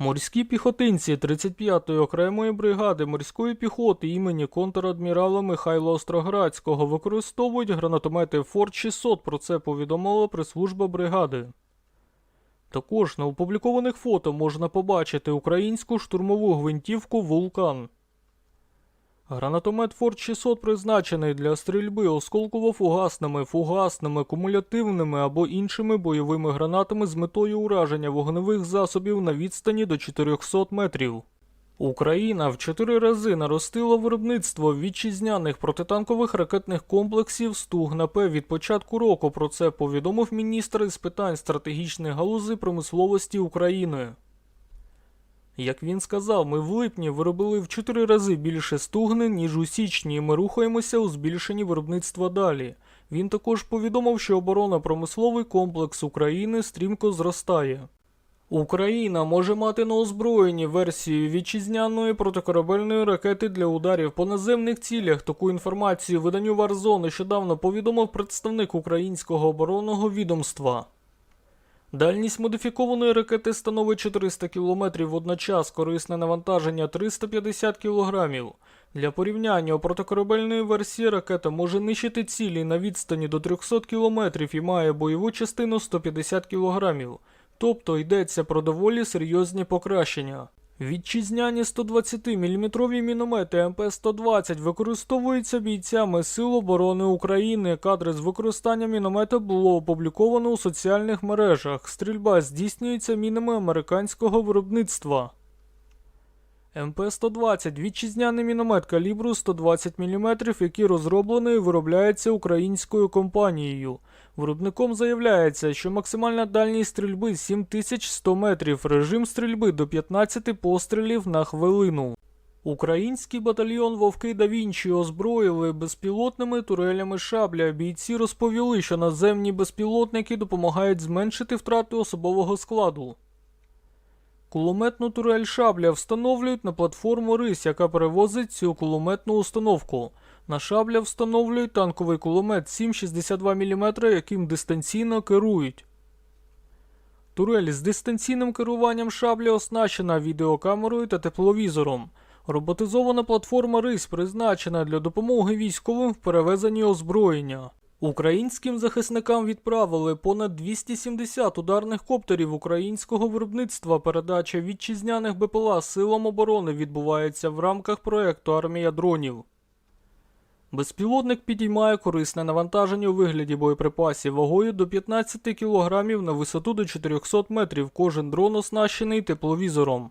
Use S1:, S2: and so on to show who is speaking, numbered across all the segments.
S1: Морські піхотинці 35-ї окремої бригади морської піхоти імені контрадмірала Михайла Остроградського використовують гранатомети Форт 600, про це повідомила прес-служба бригади. Також на опублікованих фото можна побачити українську штурмову гвинтівку Вулкан. Гранатомет Форт 600 призначений для стрільби осколково-фугасними, фугасними, кумулятивними або іншими бойовими гранатами з метою ураження вогневих засобів на відстані до 400 метрів. Україна в чотири рази наростила виробництво вітчизняних протитанкових ракетних комплексів Стугна-П від початку року. Про це повідомив міністр із питань стратегічних галузей промисловості України. Як він сказав, ми в липні виробили в 4 рази більше стугни, ніж у січні, і ми рухаємося у збільшенні виробництва далі. Він також повідомив, що оборонно-промисловий комплекс України стрімко зростає. Україна може мати на озброєнні версію вітчизняної протикорабельної ракети для ударів по наземних цілях. Таку інформацію виданню Warzone нещодавно повідомив представник українського оборонного відомства. Дальність модифікованої ракети становить 400 км водночас, корисне навантаження 350 кг. Для порівняння у протикорабельної версії ракета може нищити цілі на відстані до 300 км і має бойову частину 150 кг. Тобто йдеться про доволі серйозні покращення. Вітчизняні 120-мм міномети МП-120 використовуються бійцями Сил оборони України. Кадри з використання міномета було опубліковано у соціальних мережах. Стрільба здійснюється мінами американського виробництва. МП-120 вітчизняний міномет калібру 120 мм, який розроблений і виробляється українською компанією. Виробником заявляється, що максимальна дальність стрільби 7100 метрів, режим стрільби до 15 пострілів на хвилину. Український батальйон Вовки да Вінчі озброїли безпілотними турелями шабля. Бійці розповіли, що наземні безпілотники допомагають зменшити втрати особового складу. Кулеметну турель шабля встановлюють на платформу Рись, яка перевозить цю кулеметну установку. На шабля встановлюють танковий кулемет 7,62 мм, яким дистанційно керують. Турель з дистанційним керуванням шабля оснащена відеокамерою та тепловізором. Роботизована платформа Рись призначена для допомоги військовим в перевезенні озброєння. Українським захисникам відправили понад 270 ударних коптерів українського виробництва. Передача вітчизняних БПЛА силам оборони відбувається в рамках проекту Армія дронів. Безпілотник підіймає корисне навантаження у вигляді боєприпасів вагою до 15 кг на висоту до 400 метрів. Кожен дрон оснащений тепловізором.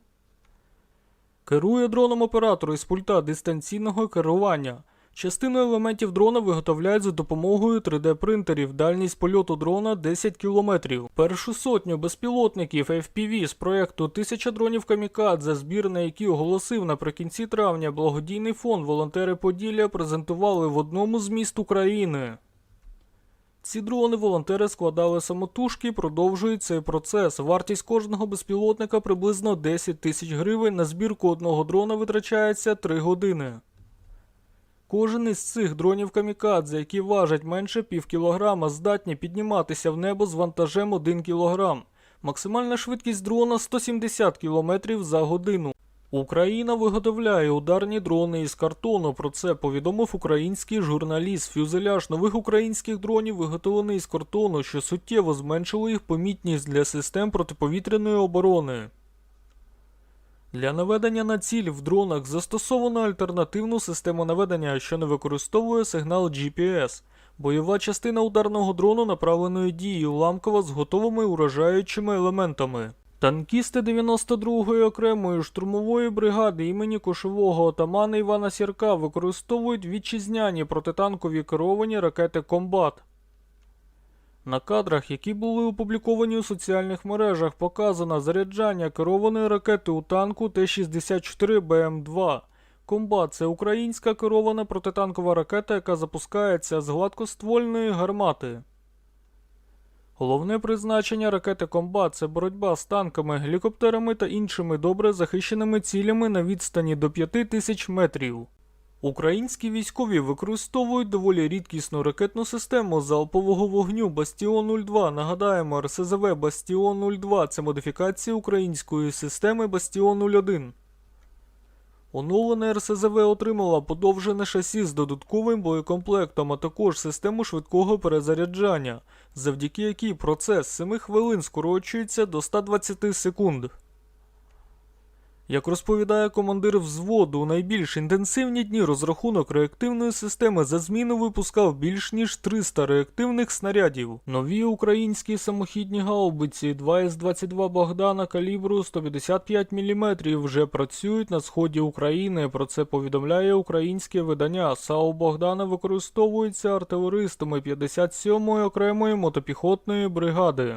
S1: Керує дроном оператор із пульта дистанційного керування. Частину елементів дрона виготовляють за допомогою 3D-принтерів. Дальність польоту дрона 10 км. Першу сотню безпілотників FPV з проекту 1000 дронів Камікадзе, збір на який оголосив наприкінці травня благодійний фонд волонтери Поділля презентували в одному з міст України. Ці дрони волонтери складали самотужки, продовжують цей процес. Вартість кожного безпілотника приблизно 10 тисяч гривень. На збірку одного дрона витрачається 3 години. Кожен із цих дронів камікадзе, які важать менше пів кілограма, здатні підніматися в небо з вантажем 1 кілограм. Максимальна швидкість дрона 170 км за годину. Україна виготовляє ударні дрони із картону. Про це повідомив український журналіст. Фюзеляж нових українських дронів виготовлений із картону, що суттєво зменшило їх помітність для систем протиповітряної оборони. Для наведення на ціль в дронах застосовано альтернативну систему наведення, що не використовує сигнал GPS. Бойова частина ударного дрону направленої дії уламкова з готовими уражаючими елементами. Танкісти 92-ї окремої штурмової бригади імені кошового отамана Івана Сірка використовують вітчизняні протитанкові керовані ракети Комбат. На кадрах, які були опубліковані у соціальних мережах, показано заряджання керованої ракети у танку Т-64БМ2. Комбат це українська керована протитанкова ракета, яка запускається з гладкоствольної гармати. Головне призначення ракети Комбат це боротьба з танками, гелікоптерами та іншими добре захищеними цілями на відстані до 5000 метрів. Українські військові використовують доволі рідкісну ракетну систему залпового вогню Бастіон 02. Нагадаємо, РСЗВ Бастіон 02 це модифікація української системи Бастіон 01. Оновлене РСЗВ отримала подовжене шасі з додатковим боєкомплектом, а також систему швидкого перезаряджання, завдяки якій процес 7 хвилин скорочується до 120 секунд. Як розповідає командир взводу, у найбільш інтенсивні дні розрахунок реактивної системи за зміну випускав більш ніж 300 реактивних снарядів. Нові українські самохідні гаубиці 2С-22 Богдана калібру 155 мм вже працюють на сході України. Про це повідомляє українське видання. САУ Богдана використовується артилеристами 57-ї окремої мотопіхотної бригади.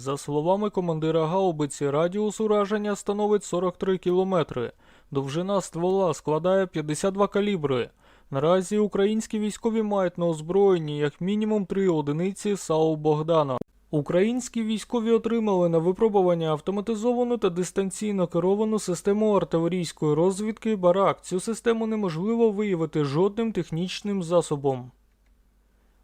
S1: За словами командира гаубиці, радіус ураження становить 43 кілометри. Довжина ствола складає 52 калібри. Наразі українські військові мають на озброєнні як мінімум три одиниці САУ Богдана. Українські військові отримали на випробування автоматизовану та дистанційно керовану систему артилерійської розвідки Барак. Цю систему неможливо виявити жодним технічним засобом.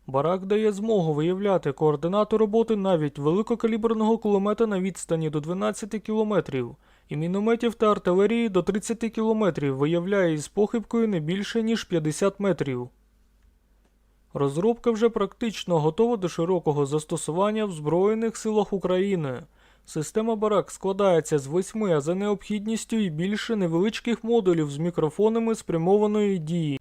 S1: Барак дає змогу виявляти координати роботи навіть великокаліберного кулемета на відстані до 12 кілометрів, і мінометів та артилерії до 30 кілометрів виявляє із похибкою не більше ніж 50 метрів. Розробка вже практично готова до широкого застосування в Збройних силах України. Система Барак складається з восьми, а за необхідністю і більше невеличких модулів з мікрофонами спрямованої дії.